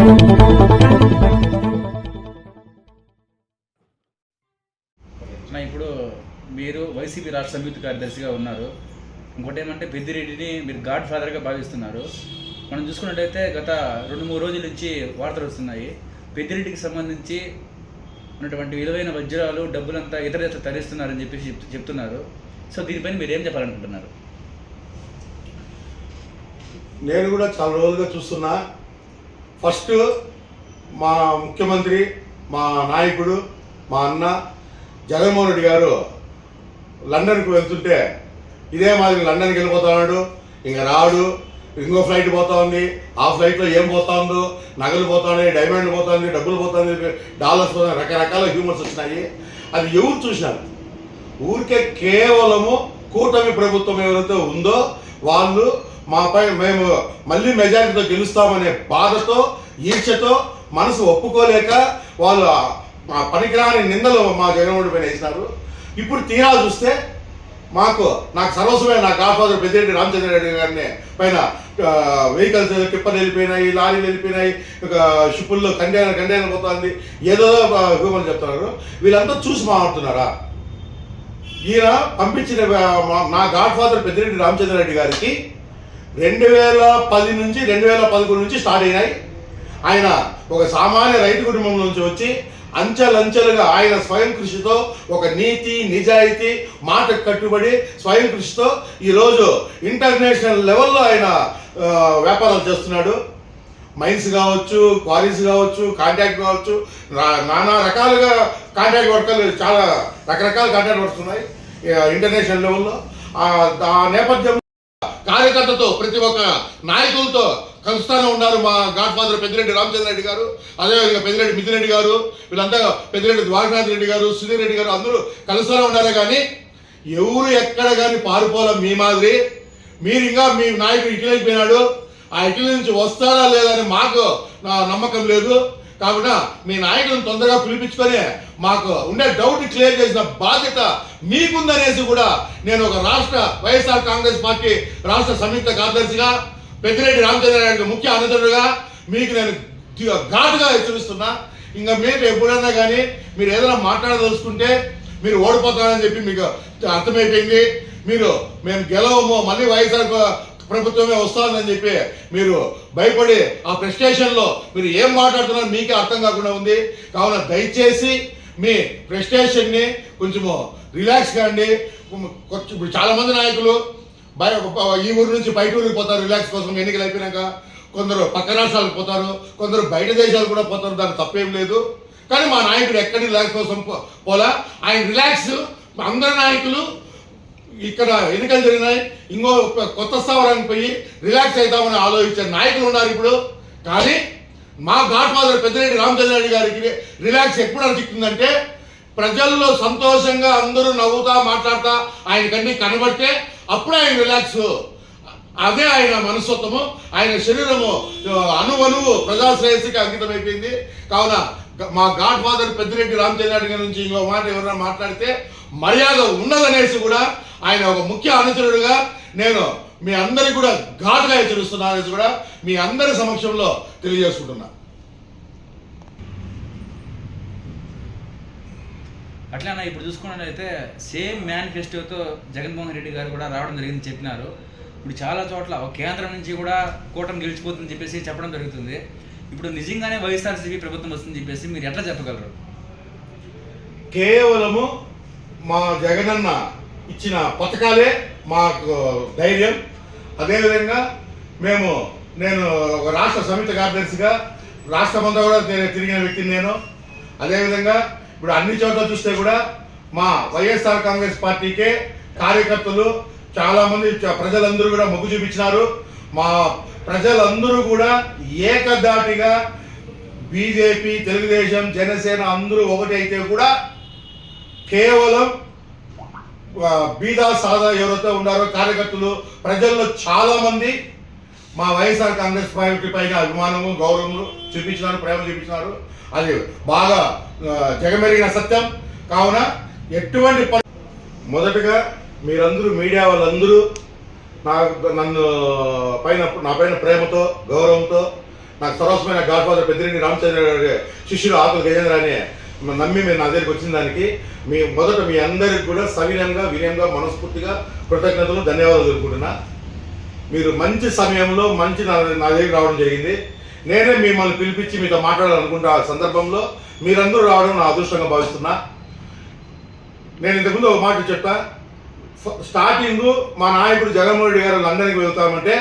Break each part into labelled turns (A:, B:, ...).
A: నా ఇప్పుడు మీరు వైసీపీ రాష్ట్ర సంయుక్త కార్యదర్శిగా ఉన్నారు. ఇంకోటి ఏమంటే పెద్దిరెడ్డిని మీరు గాడ్ ఫాదర్గా భావిస్తున్నారు. మనం చూసుకున్నట్టయితే గత రెండు మూడు రోజుల నుంచి వార్తలు వస్తున్నాయి. పెద్దిరెడ్డికి సంబంధించి ఉన్నటువంటి విలువైన వజ్రాలు డబ్బులంతా ఇతర ఇతర తరిస్తున్నారని చెప్పేసి చెప్- చెప్తున్నారు. సో దీనిపైన మీరు ఏం చెప్పాలనుకుంటున్నారు?
B: నేను కూడా చాలా రోజులుగా చూస్తున్నా. ఫస్ట్ మా ముఖ్యమంత్రి మా నాయకుడు మా అన్న జగన్మోహన్ రెడ్డి గారు లండన్కు వెళ్తుంటే ఇదే మాదిరి లండన్కి వెళ్ళిపోతున్నాడు. ఇంకా రాడు. ఇంకో ఫ్లైట్ పోతా ఉంది. ఆ ఫ్లైట్లో ఏం పోతా ఉందో నగలు పోతాయి డైమండ్ పోతుంది డబ్బులు పోతుంది డాలర్స్ పోతుంది రకరకాల హ్యూమర్స్ వచ్చినాయి. అది ఎవరు చూసినారు? ఊరికే కేవలము కూటమి ప్రభుత్వం ఎవరైతే ఉందో వాళ్ళు మాపై మేము మళ్ళీ మెజారిటీతో గెలుస్తామనే బాధతో ఈర్ష్యతో మనసు ఒప్పుకోలేక వాళ్ళు ఆ- పనికిరాని నిందలు మా జగన్మోహన్ పైన వేసినారు. ఇప్పుడు తీరా చూస్తే మాకు నాకు సర్వస్వమైన నా గాఫాదర్ పెద్దిరెడ్డి రామచంద్ర రెడ్డి గారిని పైన వెహికల్స్ టిప్పర్లు వెళ్ళిపోయినాయి లారీలు వెళ్ళిపోయినాయి ఒక షిప్పుల్లో కంటైనర్ కంటైనర్ పోతుంది ఏదో హ్యూమన్ చెప్తున్నారు. వీళ్ళంతా చూసి మాట్లాడుతున్నారా? ఈయన పంపించిన నా గాడ్ ఫాదర్ పెద్దిరెడ్డి రామచంద్రారెడ్డి గారికి రెండు వేల పది నుంచి రెండు వేల పదకొండు నుంచి స్టార్ట్ అయినాయి. ఆయన ఒక సామాన్య రైతు కుటుంబం నుంచి వచ్చి అంచెలంచెలుగా ఆయన స్వయం కృషితో ఒక నీతి నిజాయితీ మాట కట్టుబడి స్వయం కృషితో ఈరోజు ఇంటర్నేషనల్ లెవెల్లో ఆయన వ్యాపారాలు చేస్తున్నాడు. మైన్స్ కావచ్చు క్వారీస్ కావచ్చు కాంట్రాక్ట్ కావచ్చు నా- నానా రకాలుగా కాంట్రాక్ట్ వర్కర్లు చాలా రకరకాల కాంట్రాక్ట్ వర్క్స్ ఉన్నాయి ఇంటర్నేషనల్ లెవెల్లో. ఆ నేపథ్యంలో కార్యకర్తతో ప్రతి ఒక్క నాయకులతో కలుస్తానే ఉన్నారు మా గాడ్ ఫాదర్ పెద్దిరెడ్డి రామచంద్ర రెడ్డి గారు అదేవిధంగా పెద్దిరెడ్డి మిథున్ రెడ్డి గారు వీళ్ళంతా పెద్దిరెడ్డి ద్వారకనాథ్ రెడ్డి గారు సుధీర్ రెడ్డి గారు అందరూ కలుస్తూనే ఉన్నారే కానీ ఎవరు ఎక్కడ కానీ పారిపోలే మీ మాదిరి. మీరు ఇంకా మీ నాయకుడు ఇటలీ పోయినాడు ఆ ఇటలీ నుంచి వస్తారా లేదా అని మాకు నమ్మకం లేదు. కాబట్టి మీ నాయకులను తొందరగా పిలిపించుకొని మాకు ఉండే డౌట్ క్లియర్ చేసిన బాధ్యత మీకుందనేసి కూడా నేను ఒక రాష్ట్ర వైఎస్ఆర్ కాంగ్రెస్ పార్టీ రాష్ట్ర సంయుక్త కార్యదర్శిగా పెద్దిరెడ్డి రామచంద్ర గారికి ముఖ్య అనుచరుడుగా మీకు నేను ఘాటుగా హెచ్చరిస్తున్నా. ఇంకా మీరు ఎప్పుడైనా కానీ మీరు ఏదైనా మాట్లాడదలుచుకుంటే మీరు ఓడిపోతారని చెప్పి మీకు అర్థమైపోయింది. మీరు మేము గెలవము మళ్ళీ వైఎస్ఆర్ ప్రభుత్వమే వస్తుందని చెప్పి మీరు భయపడి ఆ ప్రెస్టేషన్లో మీరు ఏం మాట్లాడుతున్నారో మీకే అర్థం కాకుండా ఉంది. కావున దయచేసి మీ ప్రెస్టేషన్ని కొంచెము రిలాక్స్ కాండి కొంచెం ఇప్పుడు నాయకులు బయ ఈ ఊరు నుంచి బయట ఊరికి పోతారు రిలాక్స్ కోసం ఎన్నికలు అయిపోయినాక. కొందరు పక్క రాష్ట్రాలకు పోతారు కొందరు బయట దేశాలు కూడా పోతారు దానికి తప్పేం లేదు. కానీ మా నాయకుడు ఎక్కడి రిలాక్స్ కోసం పోలా? ఆయన రిలాక్స్ అందరి నాయకులు ఇక్కడ ఎన్నికలు జరిగినాయి. ఇంకో కొత్త స్థావరానికి పోయి రిలాక్స్ అవుతామని ఆలోచించే నాయకులు ఉన్నారు ఇప్పుడు. కానీ మా గాడ్ ఫాదర్ పెద్దిరెడ్డి రామచంద్రరెడ్డి గారికి రిలాక్స్ ఎప్పుడు అనిపిస్తుందంటే ప్రజల్లో సంతోషంగా అందరూ నవ్వుతా మాట్లాడతా ఆయన కన్నీ కనబడితే అప్పుడు ఆయన రిలాక్స్. అదే ఆయన మనస్తత్వము ఆయన శరీరము అనువనువు ప్రజాశ్రేయస్సుకి అంకితం అయిపోయింది కావున మా గాడ్ ఫాదర్ పెద్దిరెడ్డి రామచంద్రరెడ్డి గారి నుంచి ఇంకో మాట ఎవరైనా మాట్లాడితే మర్యాద ఉన్నదనేసి కూడా ఆయన ఒక ముఖ్య అనుచరుడుగా నేను మీ అందరికి కూడా ఘాటుగా హెచ్చరిస్తున్నా అనేసి కూడా మీ అందరి సమక్షంలో తెలియజేసుకుంటున్నా.
A: అట్లానే ఇప్పుడు చూసుకున్నట్లయితే సేమ్ మేనిఫెస్టోతో జగన్మోహన్ రెడ్డి గారు కూడా రావడం జరిగింది చెప్పినారు. ఇప్పుడు చాలా చోట్ల ఒక కేంద్రం నుంచి కూడా కూటమి గెలిచిపోతుందని చెప్పేసి చెప్పడం జరుగుతుంది. ఇప్పుడు నిజంగానే వైఎస్ఆర్సీపీ ప్రభుత్వం వస్తుందని చెప్పేసి మీరు ఎట్లా చెప్పగలరు?
B: కేవలము మా జగనన్న ఇచ్చిన పథకాలే మాకు ధైర్యం. అదేవిధంగా మేము నేను ఒక రాష్ట్ర సమితి కార్యదర్శిగా రాష్ట్రమంతా కూడా తిరిగిన వ్యక్తిని నేను. అదేవిధంగా ఇప్పుడు అన్ని చోట్ల చూస్తే కూడా మా వైఎస్ఆర్ కాంగ్రెస్ పార్టీకే కార్యకర్తలు చాలామంది చ- ప్రజలందరూ కూడా మొగ్గు చూపించినారు. మా ప్రజలందరూ కూడా ఏకదాటిగా బీజేపీ తెలుగుదేశం జనసేన అందరూ ఒకటి అయితే కూడా కేవలం బీదా సాదా ఎవరైతే ఉన్నారో కార్యకర్తలు ప్రజల్లో చాలా మంది మా వైఎస్ఆర్ కాంగ్రెస్ పార్టీ పైన అభిమానము గౌరవము చూపించినారు ప్రేమ చూపించినారు. అది బాగా జగమెరిగిన సత్యం. కావున ఎటువంటి ప- మొదటగా మీరందరూ మీడియా వాళ్ళందరూ నా నన్ను పైన నా పైన ప్రేమతో గౌరవంతో నాకు సరస్వమైన గాడ్ ఫాదర్ పెద్దిరెడ్డి రామచంద్ర గారి శిష్యుడు ఆకుల గజేంద్ర అని నమ్మి మీరు నా దగ్గరికి వచ్చిన దానికి మీ మొదట మీ అందరికి కూడా సవినంగా వినయంగా మనస్ఫూర్తిగా కృతజ్ఞతలు ధన్యవాదాలు తెలుపుకుంటున్నా. మీరు మంచి సమయంలో మంచి నా నా దగ్గరికి రావడం జరిగింది. నేనే మిమ్మల్ని పిలిపించి మీతో మాట్లాడాలనుకుంటే ఆ సందర్భంలో మీరందరూ రావడం నా అదృష్టంగా భావిస్తున్నా. నేను ఇంతకుముందు ఒక మాట చెప్తా స్టార్టింగ్ మా నాయకుడు జగన్మోహన్ రెడ్డి గారు లండన్కి వెళ్తామంటే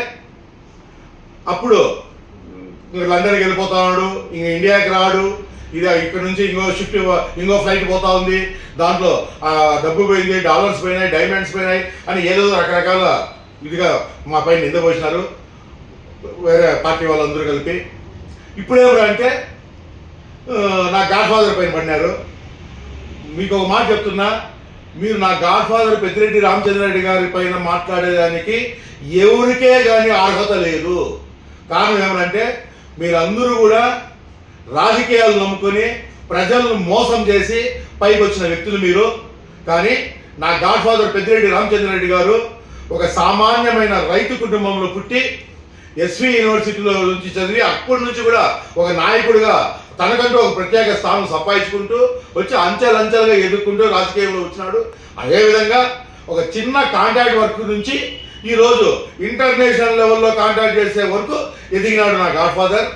B: అప్పుడు లండన్కి వెళ్ళిపోతా ఉన్నాడు ఇంక ఇండియాకి రాడు ఇది ఇక్కడ నుంచి ఇంకో షిఫ్ట్ ఇంకో ఫ్లైట్ పోతా ఉంది. దాంట్లో డబ్బు పోయింది డాలర్స్ పోయినాయి డైమండ్స్ పోయినాయి అని ఏదో రకరకాల ఇదిగా మా పైన నింద పోసినారు. వేరే పార్టీ వాళ్ళందరూ కలిపి. ఇప్పుడు ఏమరా అంటే నా గాడ్ ఫాదర్ పైన పడినారు. మీకు ఒక మాట చెప్తున్నా మీరు నా గాడ్ ఫాదర్ పెద్దిరెడ్డి రామచంద్రారెడ్డి గారి పైన మాట్లాడేదానికి ఎవరికే కానీ అర్హత లేదు. కారణం ఏమనంటే మీరందరూ కూడా రాజకీయాలు నమ్ముకొని ప్రజలను మోసం చేసి పైకి వచ్చిన వ్యక్తులు మీరు. కానీ నా గాడ్ ఫాదర్ పెద్దిరెడ్డి రామచంద్రరెడ్డి గారు ఒక సామాన్యమైన రైతు కుటుంబంలో పుట్టి ఎస్వి యూనివర్సిటీలో నుంచి చదివి అప్పటి నుంచి కూడా ఒక నాయకుడిగా తనకంటూ ఒక ప్రత్యేక స్థానం సంపాదించుకుంటూ వచ్చి అంచెలంచెలుగా ఎదుర్కొంటూ రాజకీయంలో వచ్చినాడు. అదేవిధంగా ఒక చిన్న కాంటాక్ట్ వర్క్ నుంచి ఈరోజు ఇంటర్నేషనల్ లెవెల్లో కాంటాక్ట్ చేసే వరకు ఎదిగినాడు నా గాడ్ ఫాదర్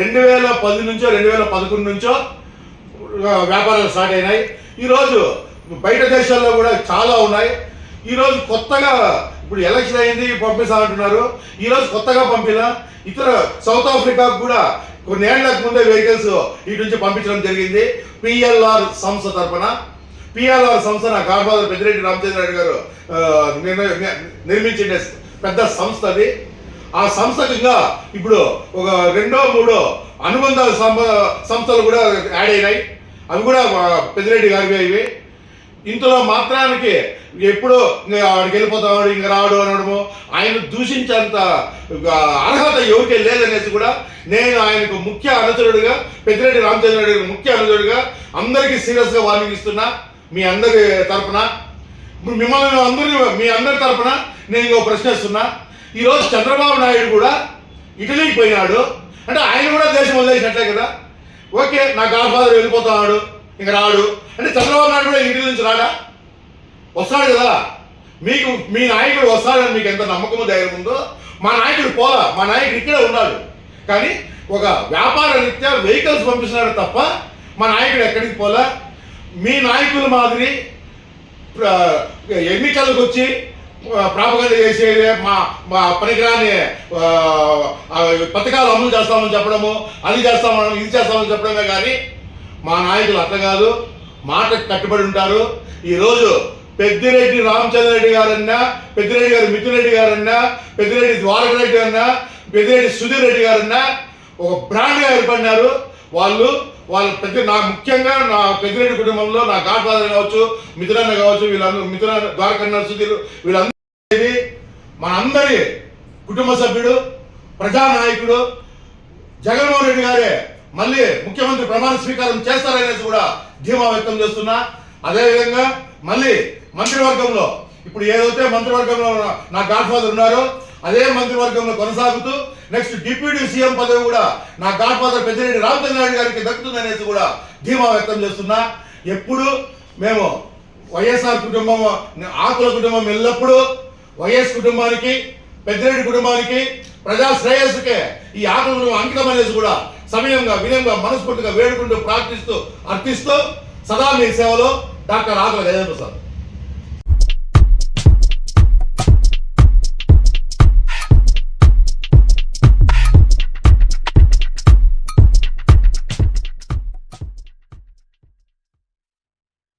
B: రెండు వేల పది నుంచో రెండు వేల పదకొండు నుంచో వ్యాపారాలు స్టార్ట్ అయినాయి. ఈరోజు బయట దేశాల్లో కూడా చాలా ఉన్నాయి. ఈరోజు కొత్తగా ఇప్పుడు ఎలక్షన్ అయింది పంపిస్తా అంటున్నారు ఈరోజు కొత్తగా పంపిన ఇతర సౌత్ ఆఫ్రికాకు కూడా కొన్నేళ్ళకు ముందే వెహికల్స్ ఇటు నుంచి పంపించడం జరిగింది. పిఎల్ఆర్ సంస్థ తరఫున పిఎల్ఆర్ సంస్థ నా గాడ్ఫాదర్ పెద్దిరెడ్డి రామచంద్రరెడ్డి గారు నిర్మించిన పెద్ద సంస్థ అది. ఆ సంస్థకు ఇంకా ఇప్పుడు ఒక రెండో మూడో అనుబంధ సంబ- సంస్థలు కూడా యాడ్ అయినాయి. అవి కూడా పెద్దిరెడ్డి గారివి ఇవి. ఇంతలో మాత్రానికి ఎప్పుడో ఇంకా ఆడికి వెళ్ళిపోతాడు ఇంకా రాడు అనడము ఆయన దూషించేంత అర్హత ఎవరికే లేదనేసి కూడా నేను ఆయనకు ముఖ్య అనుచరుడిగా పెద్దిరెడ్డి రామచంద్ర రెడ్డి ముఖ్య అనుచరుడిగా అందరికీ సీరియస్గా వార్నింగ్ ఇస్తున్నా మీ అందరి తరఫున ఇప్పుడు మిమ్మల్ని అందరినీ మీ అందరి తరఫున నేను ఇంకో ప్రశ్నిస్తున్నా ఈరోజు చంద్రబాబు నాయుడు కూడా ఇటలీకి పోయినాడు. అంటే ఆయన కూడా దేశం వదిలేసినట్లే కదా. ఓకే నా గాడ్ ఫాదర్ వెళ్ళిపోతున్నాడు ఇంక రాడు. అంటే చంద్రబాబు నాయుడు కూడా ఇటలీ నుంచి రాడా? వస్తాడు కదా. మీకు మీ నాయకుడు వస్తాడని మీకు ఎంత నమ్మకము ధైర్యం ఉందో మా నాయకుడు పోలా మా నాయకుడు ఇక్కడే ఉన్నాడు కానీ ఒక వ్యాపార రీత్యా వెహికల్స్ పంపిస్తున్నాడు తప్ప మా నాయకుడు ఎక్కడికి పోలా? మీ నాయకుల మాదిరి ఎన్నికలకు వచ్చి ప్రాపగండ చేసే మా మా పనికిరాని పథకాలు అమలు చేస్తామని చెప్పడము అది చేస్తామని ఇది చేస్తామని చెప్పడమే కానీ మా నాయకులు అట్లా కాదు. మాటకు కట్టుబడి ఉంటారు. ఈరోజు పెద్దిరెడ్డి రామచంద్రరెడ్డి గారన్నా పెద్దిరెడ్డి గారు మిథునరెడ్డి గారన్నా పెద్దిరెడ్డి ద్వారకరెడ్డి అన్నా పెద్దిరెడ్డి సుధీర్ రెడ్డి గారన్నా ఒక బ్రాండ్గా ఏర్పడినారు. వాళ్ళు వాళ్ళ పెద్ద నా ముఖ్యంగా నా పెద్దిరెడ్డి కుటుంబంలో నా గాడ్ ఫాదర్ కావచ్చు మిత్రాన్న కావచ్చు వీళ్ళందరూ మిత్ర ద్వారకన్న సుధీర్ వీళ్ళందరూ మనందరి కుటుంబ సభ్యుడు ప్రజానాయకుడు జగన్మోహన్ రెడ్డి గారే మళ్ళీ ముఖ్యమంత్రి ప్రమాణ స్వీకారం చేస్తారనేసి కూడా ధీమా వ్యక్తం చేస్తున్నా. అదేవిధంగా మళ్ళీ మంత్రివర్గంలో ఇప్పుడు ఏదైతే మంత్రివర్గంలో నా గాడ్ ఫాదర్ ఉన్నారో అదే మంత్రివర్గంలో కొనసాగుతూ నెక్స్ట్ డిప్యూటీ సీఎం పదవి కూడా నా గాడ్ ఫాదర్ పెద్దిరెడ్డి రామచంద్రారెడ్డి గారికి దక్కుతుందనేసి కూడా ధీమా వ్యక్తం చేస్తున్నా. ఎప్పుడు మేము వైఎస్ఆర్ కుటుంబం ఆకుల కుటుంబం ఎల్లప్పుడూ వైఎస్ కుటుంబానికి పెద్దిరెడ్డి కుటుంబానికి ప్రజా శ్రేయస్సుకే ఈ ఆకుల కుటుంబం అంకితం అనేసి కూడా సమయంగా వినయంగా మనస్ఫూర్తిగా వేడుకుంటూ ప్రార్థిస్తూ అర్థిస్తూ సదా మీ సేవలో డాక్టర్ ఆకుల గజేంద్ర ప్రసాద్.